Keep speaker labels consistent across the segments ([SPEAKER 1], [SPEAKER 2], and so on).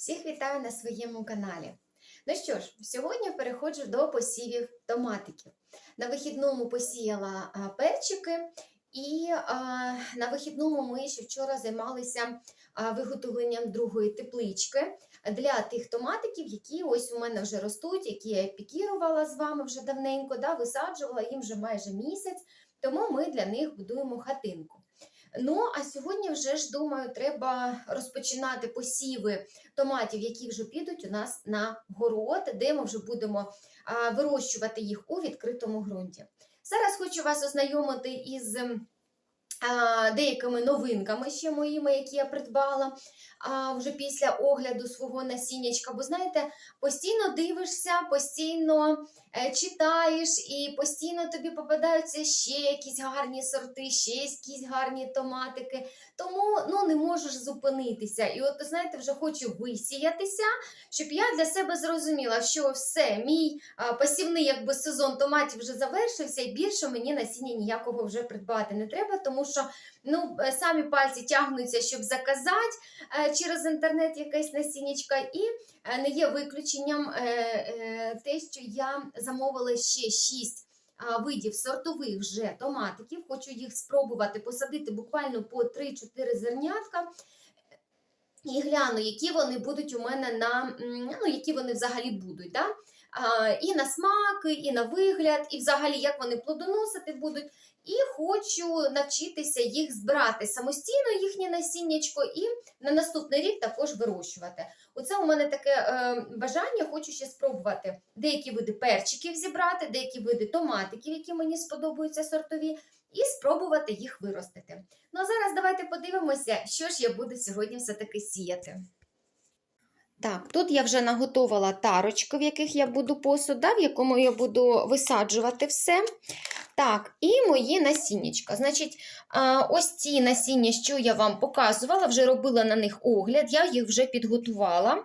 [SPEAKER 1] Всіх вітаю на своєму каналі. Ну що ж, сьогодні переходжу до посівів томатиків. На вихідному посіяла перчики, і на вихідному ми ще вчора займалися виготовленням другої теплички для тих томатиків, які ось у мене вже ростуть, які я пікірувала з вами вже давненько, да, висаджувала їм вже майже місяць, тому ми для них будуємо хатинку. Ну, а сьогодні вже ж думаю, треба розпочинати посіви томатів, які вже підуть у нас на город, де ми вже будемо вирощувати їх у відкритому ґрунті. Зараз хочу вас ознайомити із деякими новинками ще моїми, які я придбала а, вже після огляду свого насіннячка. Бо знаєте, постійно дивишся, постійно е, читаєш, і постійно тобі попадаються ще якісь гарні сорти, ще якісь гарні томатики. Тому ну, не можеш зупинитися. І от, знаєте, вже хочу висіятися, щоб я для себе зрозуміла, що все, мій а, посівний якби, сезон томатів вже завершився, і більше мені насіння ніякого вже придбати не треба, тому що ну, е, самі пальці тягнуться, щоб заказати е, через інтернет якесь насіннячка. І е, не є виключенням те, що я замовила ще 6 видів сортових вже томатиків. Хочу їх спробувати посадити буквально по 3-4 зернятка. І гляну, які вони будуть у мене на ну, які вони взагалі будуть. Да? І на смак, і на вигляд, і взагалі як вони плодоносити будуть. І хочу навчитися їх збирати самостійно, їхнє насіннячко, і на наступний рік також вирощувати. Оце у мене таке е, бажання, хочу ще спробувати деякі види перчиків зібрати, деякі види томатиків, які мені сподобаються сортові, і спробувати їх виростити. Ну а зараз давайте подивимося, що ж я буду сьогодні все-таки сіяти. Так, тут я вже наготувала тарочки, в яких я буду посуд, в якому я буду висаджувати все. Так, і мої насіннячка. Значить, ось ці насіння, що я вам показувала, вже робила на них огляд, я їх вже підготувала.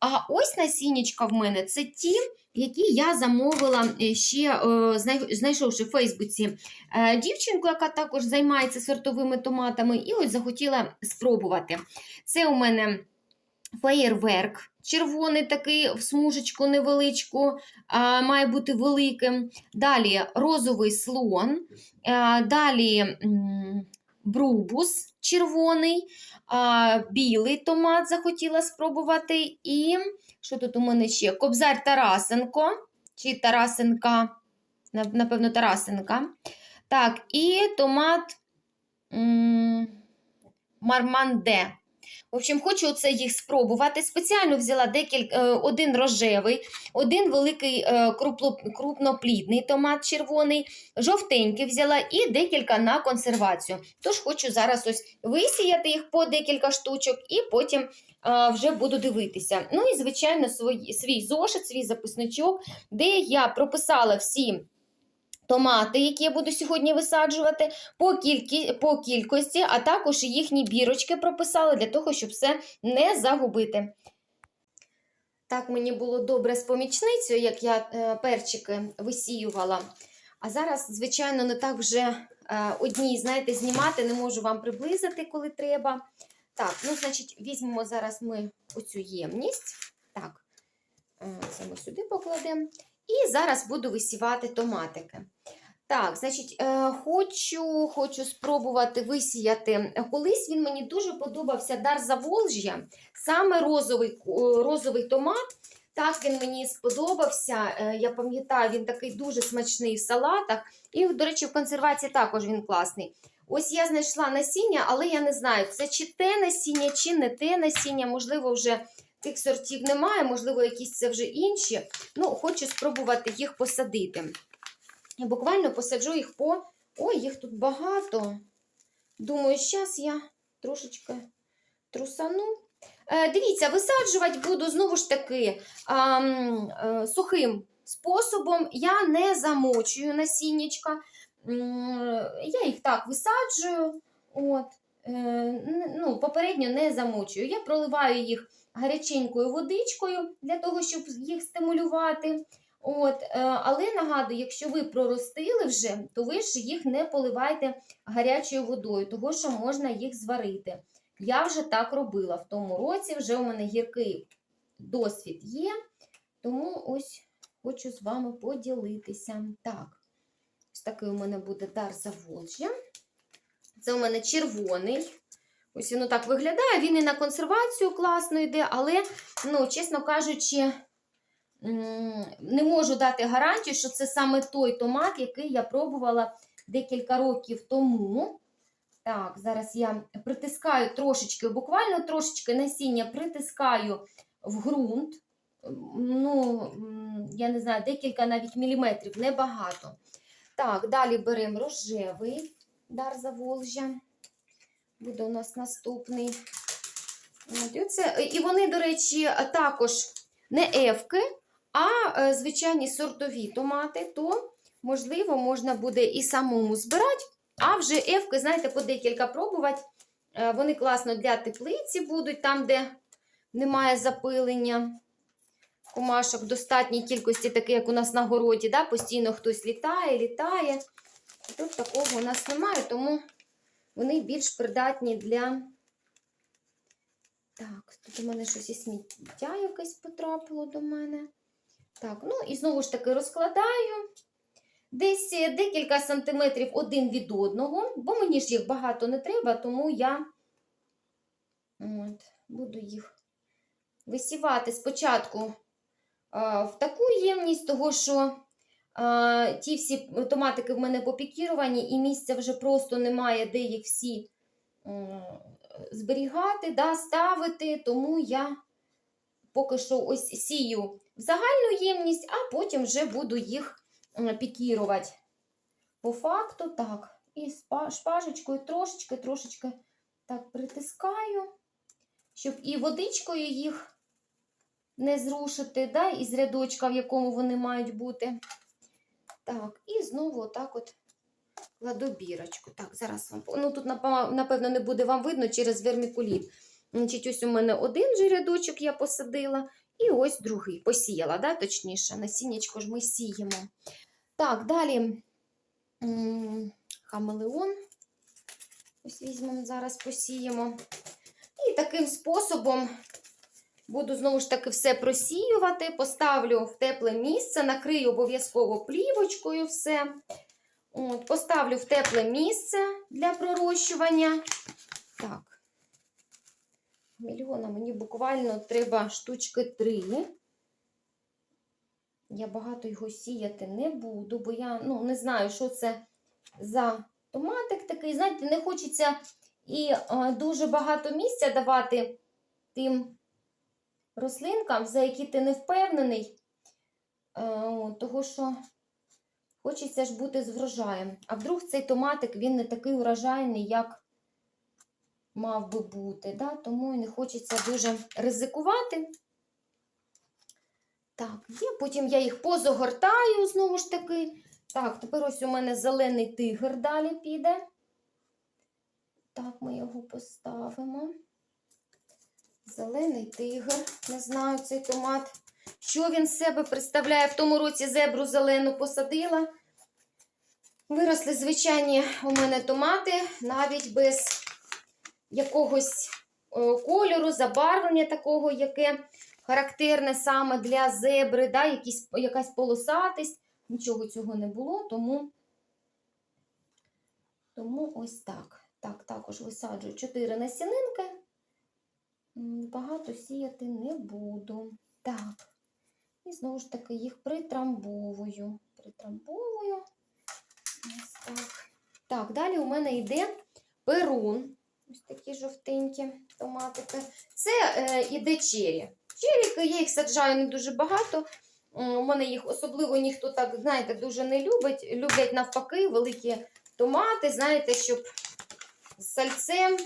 [SPEAKER 1] А ось насіннячка в мене це ті, які я замовила е, ще, е, знайшовши в Фейсбуці е, дівчинку, яка також займається сортовими томатами, і ось захотіла спробувати. Це у мене феєрверк. Червоний такий в смужечку невеличку, а, має бути великим. Далі розовий слон, а, далі брубус червоний, а, білий томат захотіла спробувати. І що тут у мене ще? Кобзар Тарасенко чи Тарасенка, напевно, Тарасенка. Так, і томат м, Марманде. В общем, хочу оце їх спробувати. Спеціально взяла декілька, е, один рожевий, один великий е, крупноплідний томат червоний, жовтенький взяла і декілька на консервацію. Тож хочу зараз ось висіяти їх по декілька штучок і потім е, вже буду дивитися. Ну і, звичайно, свій, свій зошит, свій записничок, де я прописала всі. Томати, які я буду сьогодні висаджувати, по, кількі, по кількості, а також їхні бірочки прописала для того, щоб все не загубити. Так мені було добре з помічницею, як я е, перчики висіювала. А зараз, звичайно, не так вже е, одній, знаєте, знімати, не можу вам приблизити, коли треба. Так, ну, значить, візьмемо зараз ми оцю ємність. Так, е, це ми сюди покладемо. І зараз буду висівати томатики. Так, значить, е, хочу, хочу спробувати висіяти. Колись він мені дуже подобався дар Заволжя, саме розовий, е, розовий томат. Так він мені сподобався. Е, Я пам'ятаю, він такий дуже смачний в салатах. І, до речі, в консервації також він класний. Ось я знайшла насіння, але я не знаю, це чи те насіння, чи не те насіння. Можливо, вже тих сортів немає, можливо, якісь це вже інші. Ну, хочу спробувати їх посадити. Я буквально посаджу їх по. Ой, їх тут багато. Думаю, зараз я трошечки трусану. Е, дивіться, висаджувати буду знову ж таки а, м, е, сухим способом. Я не замочую насіннячка. Я їх так висаджую. От, е, ну, попередньо не замочую. Я проливаю їх гаряченькою водичкою для того, щоб їх стимулювати. От, е, але нагадую, якщо ви проростили вже, то ви ж їх не поливайте гарячою водою, того що можна їх зварити. Я вже так робила в тому році, вже у мене гіркий досвід є, тому ось хочу з вами поділитися. Так, ось такий у мене буде дар Заволжя. Це у мене червоний. Ось він так виглядає. Він і на консервацію класно йде, але, ну, чесно кажучи, не можу дати гарантію, що це саме той томат, який я пробувала декілька років тому. Так, зараз я притискаю трошечки, буквально трошечки насіння притискаю в ґрунт. Ну, я не знаю, декілька навіть міліметрів, небагато. Так, далі беремо рожевий дар Заволжя. Буде у нас наступний. І, вони, до речі, також не ефки, а е, звичайні сортові томати, то, можливо, можна буде і самому збирати, а вже ефки, знаєте, по декілька пробувати. Е, Вони класно для теплиці будуть, там, де немає запилення комашок в достатній кількості, таке, як у нас на городі, да? постійно хтось літає, літає. Тут такого у нас немає, тому вони більш придатні для. Так, тут у мене щось і сміття якесь потрапило до мене. Так, ну і знову ж таки розкладаю. Десь е, декілька сантиметрів один від одного, бо мені ж їх багато не треба, тому я от, буду їх висівати спочатку в таку ємність, того що ті всі томатики в мене попікіровані, і місця вже просто немає, де їх всі м, зберігати, да, ставити, тому я поки що ось сію в загальну ємність, а потім вже буду їх пікірувати. По факту, так, і з шпажечкою трошечки, трошечки так притискаю, щоб і водичкою їх не зрушити, да, із рядочка, в якому вони мають бути. Так, і знову отак от кладу бірочку. Так, зараз вам. Ну, тут, напевно, не буде вам видно через вермікуліт. Значить, ось у мене один вже рядочок я посадила, і ось другий посіяла, да, точніше, насіннячко ж ми сіємо. Так, далі хамелеон. Ось візьмемо, зараз посіємо. І таким способом буду знову ж таки все просіювати, поставлю в тепле місце, накрию обов'язково плівочкою все. От, Поставлю в тепле місце для пророщування. Так, мільйона мені буквально треба штучки три. Я багато його сіяти не буду, бо я ну, не знаю, що це за томатик такий. Знаєте, не хочеться і а, дуже багато місця давати тим рослинкам, за які ти не впевнений, а, того що хочеться ж бути з врожаєм. А вдруг цей томатик він не такий урожайний, як мав би бути. Да? Тому і не хочеться дуже ризикувати. Так, є. Потім я їх позагортаю знову ж таки. Так, тепер ось у мене зелений тигр далі піде. Так, ми його поставимо. Зелений тигр, не знаю цей томат. Що він з себе представляє? В тому році зебру зелену посадила. Виросли звичайні у мене томати, навіть без якогось кольору, забарвлення такого, яке характерне саме для зебри, да, якісь, якась полосатість. Нічого цього не було, тому, тому ось так. Так, також висаджую 4 насінинки. Багато сіяти не буду. Так. І знову ж таки їх притрамбовую. Притрамбовую. Ось так. Так, далі у мене йде перун. Ось такі жовтенькі томатики. Це е, іде чері. Черіки, я їх саджаю не дуже багато. У мене їх особливо ніхто так, знаєте, дуже не любить. Люблять навпаки великі томати, знаєте, щоб з сальцем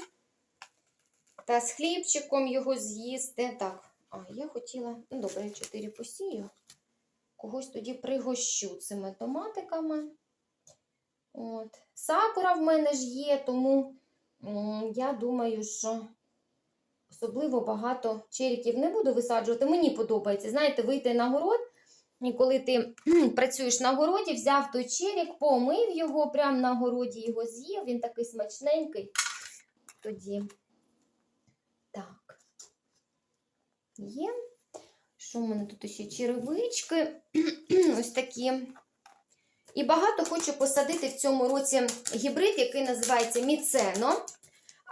[SPEAKER 1] та з хлібчиком його з'їсти. Так, а я хотіла, ну добре, 4 посію. Когось тоді пригощу цими томатиками. От. Сакура в мене ж є, тому я думаю, що особливо багато черіків не буду висаджувати. Мені подобається, знаєте, вийти на город. І коли ти працюєш на городі, взяв той черік, помив його, прямо на городі його з'їв, він такий смачненький. Тоді так. Є. Що в мене тут ще черевички? Ось такі. І багато хочу посадити в цьому році гібрид, який називається Міцено.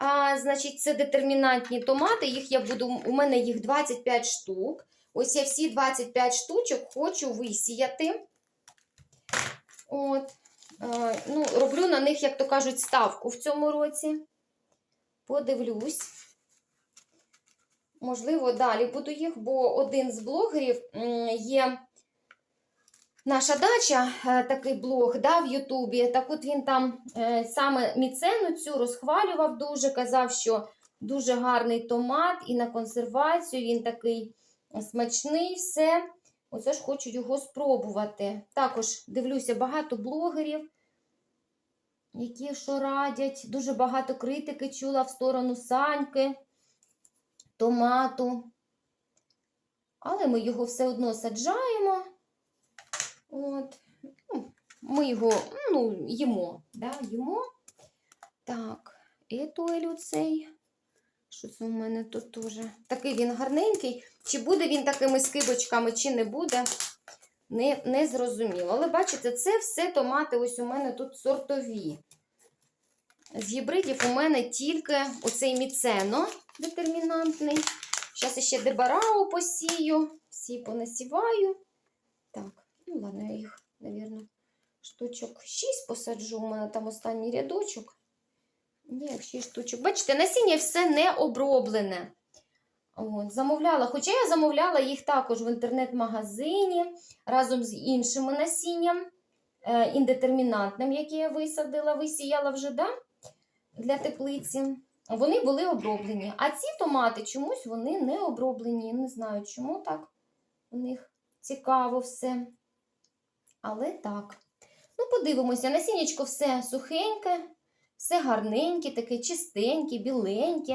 [SPEAKER 1] А, значить, це детермінантні томати. Їх я буду, у мене їх 25 штук. Ось я всі 25 штучок хочу висіяти. От. А, ну, роблю на них, як то кажуть, ставку в цьому році. Подивлюсь. Можливо, далі буду їх, бо один з блогерів є наша дача, е, такий блог да, в Ютубі. Так от він там е, саме міцену цю розхвалював дуже, казав, що дуже гарний томат і на консервацію він такий смачний, все. Оце ж хочу його спробувати. Також дивлюся багато блогерів, які що радять. Дуже багато критики чула в сторону саньки, томату. Але ми його все одно саджаємо. От. Ну, Ми його ну, їмо. Да, їмо. Так, етуелю цей. Що це у мене тут теж? Такий він гарненький. Чи буде він такими скибочками, чи не буде, не, не зрозуміло. Але бачите, це все томати ось у мене тут сортові. З гібридів у мене тільки оцей міцено детермінантний. Зараз ще дебарао посію, всі понасіваю. Так, ну ладно, я їх, мабуть, штучок 6 посаджу. У мене там останній рядочок. Ні, 6 штучок. Бачите, насіння все не оброблене. От, замовляла, Хоча я замовляла їх також в інтернет-магазині разом з іншими насінням, е, індетермінантним, яке я висадила, висіяла вже да? Для теплиці. Вони були оброблені. А ці томати чомусь вони не оброблені. Не знаю, чому так у них цікаво все. Але так. Ну, подивимося, насіннячко все сухеньке, все гарненьке, таке чистеньке, біленьке.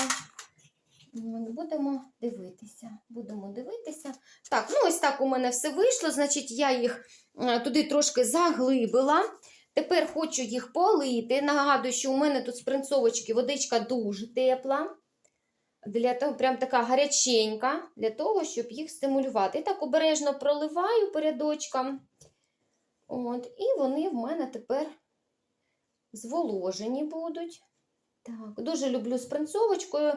[SPEAKER 1] Будемо дивитися. Будемо дивитися. Так, ну ось так у мене все вийшло. Значить, я їх е, туди трошки заглибила. Тепер хочу їх полити. Нагадую, що у мене тут з принцовочки водичка дуже тепла. Для того, прям така гаряченька, для того, щоб їх стимулювати. І так обережно проливаю передочкам. От, і вони в мене тепер зволожені будуть. Так, Дуже люблю з принцовочкою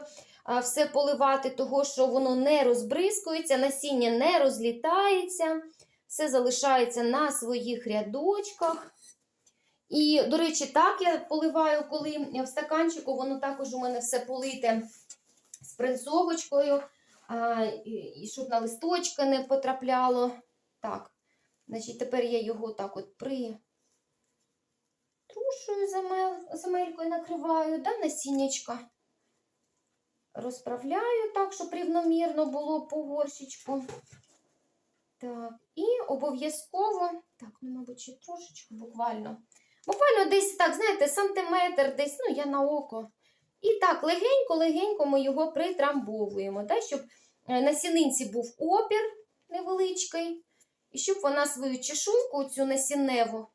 [SPEAKER 1] все поливати, того, що воно не розбризкується, насіння не розлітається, все залишається на своїх рядочках. І, до речі, так я поливаю, коли в стаканчику, воно також у мене все полите з принцовочкою, і щоб на листочки не потрапляло. Так, значить, тепер я його так от при трушую земелькою накриваю, да, насіннячка. Розправляю так, щоб рівномірно було по горщичку. Так, і обов'язково, так, ну, мабуть, ще трошечки буквально. Буквально десь так, знаєте, сантиметр, десь, ну, я на око. І так, легенько-легенько ми його притрамбовуємо, так, щоб е, на сінинці був опір невеличкий, і щоб вона свою чешуйку, цю насінневу,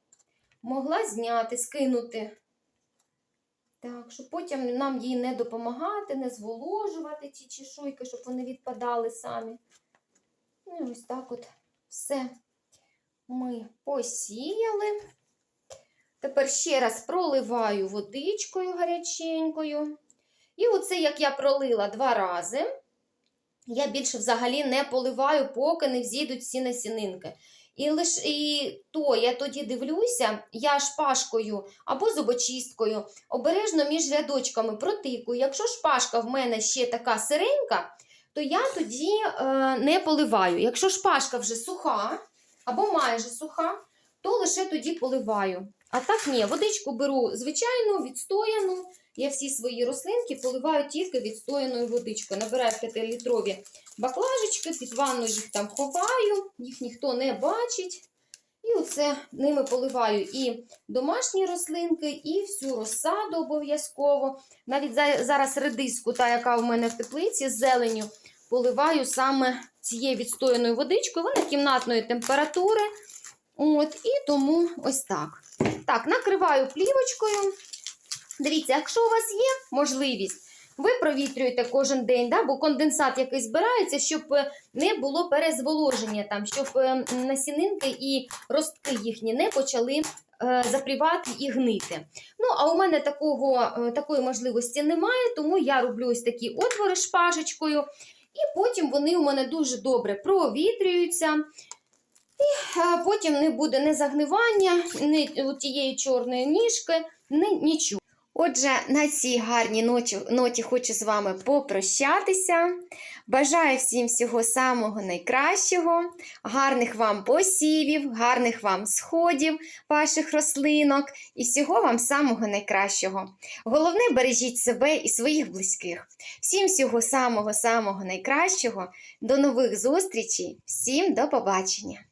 [SPEAKER 1] могла зняти, скинути. Так, щоб потім нам їй не допомагати, не зволожувати ці чешуйки, щоб вони відпадали самі. Ну, ось так от все ми посіяли. Тепер ще раз проливаю водичкою гаряченькою. І оце, як я пролила два рази, я більше взагалі не поливаю, поки не взійдуть всі насінинки. І лише і то я тоді дивлюся, я шпажкою або зубочисткою обережно між рядочками протикую. Якщо шпажка в мене ще така сиренька, то я тоді е, не поливаю. Якщо шпажка вже суха або майже суха, то лише тоді поливаю. А так ні, водичку беру звичайну, відстояну. Я всі свої рослинки поливаю тільки відстояною водичкою. Набираю 5-літрові баклажечки, під ванну їх там ховаю, їх ніхто не бачить. І оце ними поливаю і домашні рослинки, і всю розсаду обов'язково. Навіть зараз редиску, та, яка у мене в теплиці з зеленю, поливаю саме цією відстояною водичкою. Вона кімнатної температури. От, І тому ось так. Так, накриваю плівочкою. Дивіться, якщо у вас є можливість, ви провітрюєте кожен день, да, бо конденсат який збирається, щоб е, не було перезволоження, там, щоб е, насінинки і ростки їхні не почали е, запрівати і гнити. Ну, а у мене такого, такої можливості немає, тому я роблю ось такі отвори шпажечкою, і потім вони у мене дуже добре провітрюються. І е, потім не буде ні загнивання, ні тієї чорної ніжки, ні нічого. Отже, на цій гарній ноті, ноті хочу з вами попрощатися. Бажаю всім всього самого найкращого, гарних вам посівів, гарних вам сходів ваших рослинок і всього вам самого найкращого. Головне, бережіть себе і своїх близьких. Всім всього самого самого найкращого. До нових зустрічей, всім до побачення!